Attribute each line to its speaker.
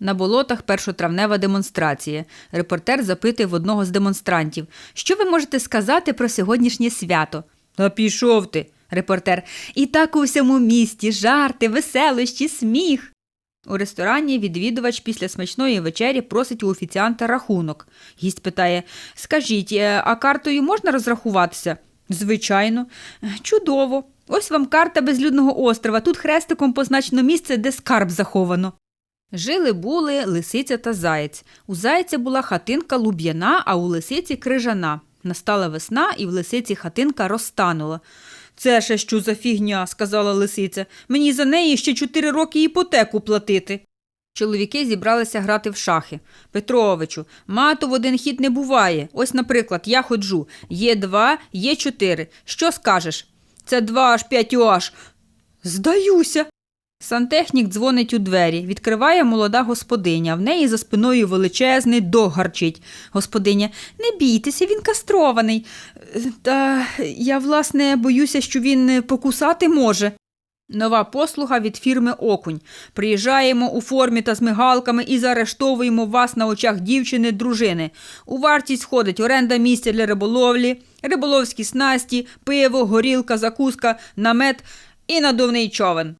Speaker 1: На болотах першотравнева демонстрація. Репортер запитує в одного з демонстрантів: Що ви можете сказати про сьогоднішнє свято? Та пішов ти, репортер. І так у всьому місті жарти, веселощі, сміх. У ресторані відвідувач після смачної вечері просить у офіціанта рахунок. Гість питає: Скажіть, е, а картою можна розрахуватися? Звичайно, чудово. Ось вам карта безлюдного острова. Тут хрестиком позначено місце, де скарб заховано. Жили були лисиця та заєць. У зайця була хатинка луб'яна, а у лисиці крижана. Настала весна, і в лисиці хатинка розтанула. Це ще що за фігня, сказала лисиця. Мені за неї ще чотири роки іпотеку платити. Чоловіки зібралися грати в шахи. Петровичу, мату в один хід не буває. Ось, наприклад, я ходжу. Є два, є чотири. Що скажеш? Це два аж п'ять аж. Здаюся. Сантехнік дзвонить у двері. Відкриває молода господиня. В неї за спиною величезний дог гарчить. Господиня, не бійтеся, він кастрований. «Е, Та я, власне, боюся, що він покусати може. Нова послуга від фірми Окунь. Приїжджаємо у формі та з мигалками і заарештовуємо вас на очах дівчини дружини. У вартість входить оренда місця для риболовлі, риболовські снасті, пиво, горілка, закуска, намет і надувний човен.